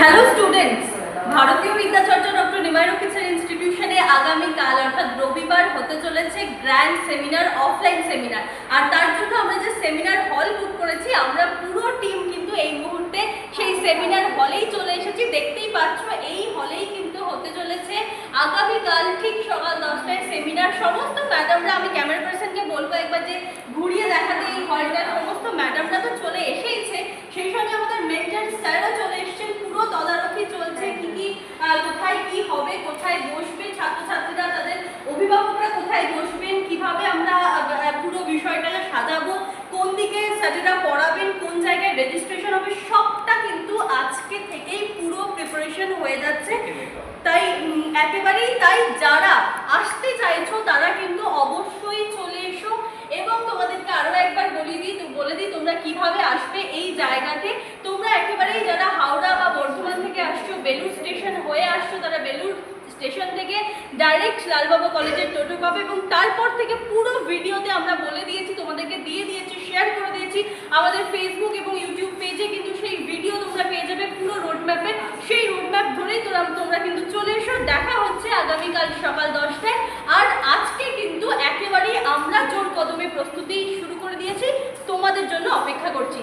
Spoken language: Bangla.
হ্যালো স্টুডেন্টস ভারতীয় বিদ্যাচর্য ডক্টর নিমাইরু কিচেন ইনস্টিটিউশনে আগামীকাল অর্থাৎ রবিবার, হতে চলেছে গ্র্যান্ড সেমিনার অফলাইন সেমিনার আর তার জন্য আমরা যে সেমিনার হল বুক করেছি, আমরা পুরো টিম কিন্তু এই মুহূর্তে সেই সেমিনার হলেই চলে এসেছি। দেখতেই পাচ্ছ, এই হলেই কিন্তু হতে চলেছে আগামীকাল ঠিক সকাল দশটায় সেমিনার সমস্ত ম্যাডামরা আমি ক্যামেরা পার্সনকে বলব একবার যে ঘুরিয়ে দেখাতে এই হলটার সমস্ত ম্যাডামরা তো চলে এসেইছে কোথায় বসবেন কীভাবে আমরা পুরো বিষয়টাকে সাজাবো কোন দিকে স্যারেরা পড়াবেন কোন জায়গায় রেজিস্ট্রেশন হবে সবটা কিন্তু আজকে থেকেই পুরো প্রিপারেশন হয়ে যাচ্ছে। তাই একেবারেই তাই যারা আসতে চাইছো তারা কিন্তু অবশ্যই চলে এসো। এবং তোমাদেরকে আরও একবার বলি দিই বলে দিই তোমরা কীভাবে আসবে এই জায়গাতে। তোমরা একেবারেই যারা হাওড়া বা বর্ধমান থেকে আসছো বেলুর স্টেশন হয়ে আসছো তারা বেলুর স্টেশন থেকে ডাইরেক্ট লালবাবা কলেজের টোটো পাবে এবং তারপর থেকে পুরো ভিডিওতে আমরা বলে দিয়েছি, তোমাদেরকে দিয়ে দিয়েছি শেয়ার করে দিয়েছি। আমাদের ফেসবুক এবং ইউটিউব পেজে কিন্তু সেই ভিডিও তোমরা পেয়ে যাবে পুরো রোডম্যাপের সেই রোডম্যাপ ধরেই তোরা তোমরা কিন্তু চলে এসো। দেখা হচ্ছে আগামীকাল সকাল দশটায়। আর আজকে কিন্তু একেবারেই আমরা জোর কদমে প্রস্তুতি শুরু করে দিয়েছি। তোমাদের জন্য অপেক্ষা করছি।